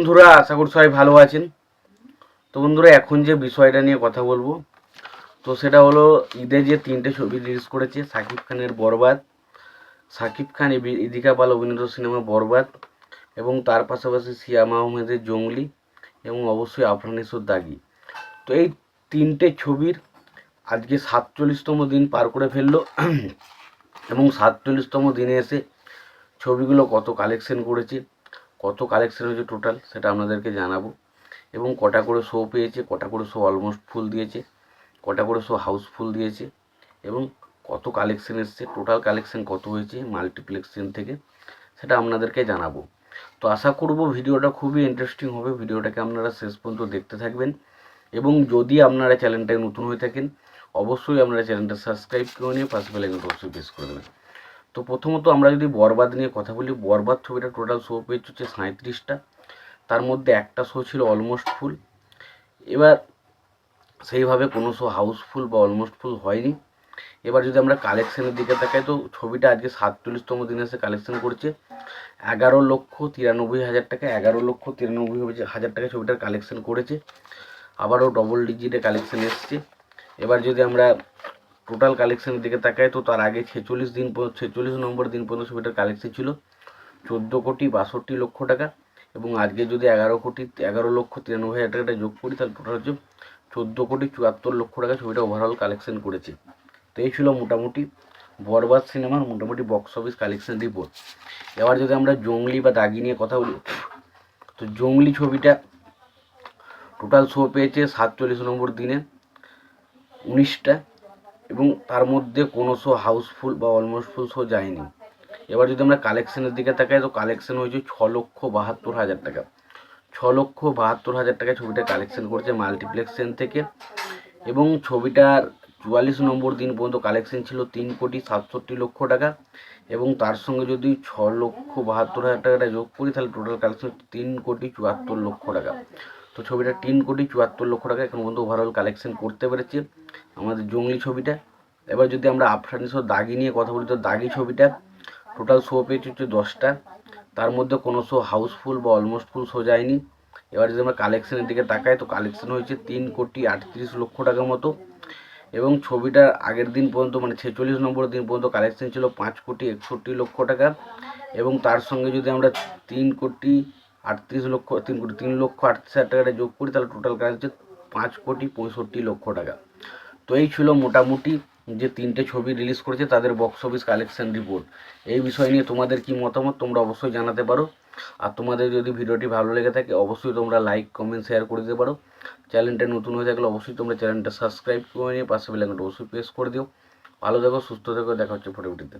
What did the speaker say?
বন্ধুরা, আশা করি সবাই ভালো আছেন। তো বন্ধুরা, এখন যে বিষয়টা নিয়ে কথা বলব, তো সেটা হলো ঈদে যে তিনটে ছবি রিলিজ করেছে, সাকিব খানের বরবাদ, সাকিব খান ইদিকা পাল অভিনীত সিনেমা বরবাদ, এবং তার পাশাপাশি সিয়াম আহমেদের জঙ্গলি, এবং অবশ্যই আফরানিসুর দাগি। তো এই তিনটে ছবির আজকে সাতচল্লিশতম দিন পার করে ফেলল, এবং সাতচল্লিশতম দিনে এসে ছবিগুলো কত কালেকশন করেছে কত কালেকশন হয়েছে টোটাল সেটা আপনাদেরকে জানাব। এবং কটা করে শো পেয়েছে, কটা করে শো অলমোস্ট ফুল দিয়েছে, কটা করে শো হাউসফুল দিয়েছে, এবং কত কালেকশন এসছে টোটাল কালেকশন কত হয়েছে মাল্টিপ্লেক্সন থেকে সেটা আপনাদেরকে জানাব। তো আশা করব ভিডিওটা খুবই ইন্টারেস্টিং হবে, ভিডিওটাকে আপনারা শেষ পর্যন্ত দেখতে থাকবেন। এবং যদি আপনারা চ্যানেলটায় নতুন হয়ে থাকেন, অবশ্যই আপনারা চ্যানেলটা সাবস্ক্রাইব করে নিয়ে পাশে বেলাইকন অবশ্যই প্রেস করে দেবেন। তো প্রথমত আমরা যদি বরবাদ নিয়ে কথা বলি, বরবাদ ছবিটা টোটাল শো পেয়েছে হচ্ছে সাঁত্রিশটা তার মধ্যে একটা শো ছিল অলমোস্ট ফুল এবার সেইভাবে কোনো শো হাউসফুল বা অলমোস্ট ফুল হয়নি। এবার যদি আমরা কালেকশনের দিকে তাকাই, তো ছবিটা আজকে সাতচল্লিশতম দিনে এসে কালেকশন করছে। এগারো লক্ষ তিরানব্বই হাজার টাকা, এগারো লক্ষ তিরানব্বই হাজার টাকা ছবিটার কালেকশন করেছে। আবারও ডবল ডিজিটে কালেকশন এসছে। এবার যদি আমরা টোটাল কালেকশনের দিকে তাকায় তো, তার আগে ছেচল্লিশ দিন ছেচল্লিশ নম্বর দিন পর্যন্ত ছবিটার কালেকশন ছিল। চোদ্দ কোটি বাষট্টি লক্ষ টাকা এবং আজকে যদি এগারো কোটি, এগারো লক্ষ তিরানব্বই হাজার টাকাটা যোগ করি, তাহলে টোটাল হচ্ছে চোদ্দ কোটি চুয়াত্তর লক্ষ টাকা ছবিটা ওভারঅল কালেকশন করেছে। তো এই ছিল মোটামুটি বরবাদ সিনেমার মোটামুটি বক্স অফিস কালেকশন রিপোর্ট এবার যদি আমরা জঙ্গলি বা দাগি নিয়ে কথা বলি, তো জঙ্গলি ছবিটা টোটাল শো পেয়েছে সাতচল্লিশ নম্বর দিনে, উনিশটা। এবং তার মধ্যে কোনো শো হাউসফুল বা অলমোস্ট ফুল শো যায়নি। এবার যদি আমরা কালেকশনের দিকে তাকাই, তো কালেকশন হয়েছে ছ লক্ষ বাহাত্তর হাজার টাকা। ছ লক্ষ বাহাত্তর হাজার টাকা ছবিটা কালেকশন করেছে মাল্টিপ্লেক্সেন থেকে এবং ছবিটার চুয়াল্লিশ নম্বর দিন পর্যন্ত কালেকশন ছিল তিন কোটি সাতষট্টি লক্ষ টাকা এবং তার সঙ্গে যদি ছ লক্ষ বাহাত্তর হাজার টাকাটা যোগ করি, তাহলে টোটাল কালেকশন তিন কোটি চুয়াত্তর লক্ষ টাকা। তো ছবিটা তিন কোটি চুয়াত্তর লক্ষ টাকা এখন পর্যন্ত ওভারঅল কালেকশন করতে পেরেছে। আমাদের জঙ্গলি ছবিটা। এবার যদি আমরা আফরানিসর দাগি নিয়ে কথা বলি, তো দাগি ছবিটা টোটাল শো পেয়েছে হচ্ছে দশটা। তার মধ্যে কোনো শো হাউসফুল বা অলমোস্ট ফুল শো যায়নি। এবার যদি আমরা কালেকশনের দিকে তাকাই, তো কালেকশন হয়েছে তিন কোটি আটত্রিশ লক্ষ টাকার মতো। এবং ছবিটার আগের দিন পর্যন্ত মানে ছেচল্লিশ নম্বর দিন পর্যন্ত কালেকশন ছিল পাঁচ কোটি একষট্টি লক্ষ টাকা। এবং তার সঙ্গে যদি আমরা তিন কোটি আটত্রিশ লক্ষ, তিন কোটি, তিন লক্ষ আটত্রিশ হাজার টাকাটা যোগ করি, তাহলে টোটাল কাজ হচ্ছে পাঁচ কোটি পঁয়ষট্টি লক্ষ টাকা। তো এই ছিল মোটামুটি যে তিনটে ছবি রিলিজ করেছে, তাদের বক্স অফিস কালেকশন রিপোর্ট এই বিষয় নিয়ে তোমাদের কি মতামত, তোমরা অবশ্যই জানাতে পারো। আর তোমাদের যদি ভিডিওটি ভালো লেগে থাকে, অবশ্যই তোমরা লাইক কমেন্ট শেয়ার করে দিতে পারো। চ্যানেলটা নতুন হয়ে থাকলে অবশ্যই তোমরা চ্যানেলটা সাবস্ক্রাইব করে নিয়ে পাশে বেলাইকনটা অবশ্যই প্রেস করে দিও। ভালো থেকো, সুস্থ থেকো, দেখা হচ্ছে ফটোভিডিওতে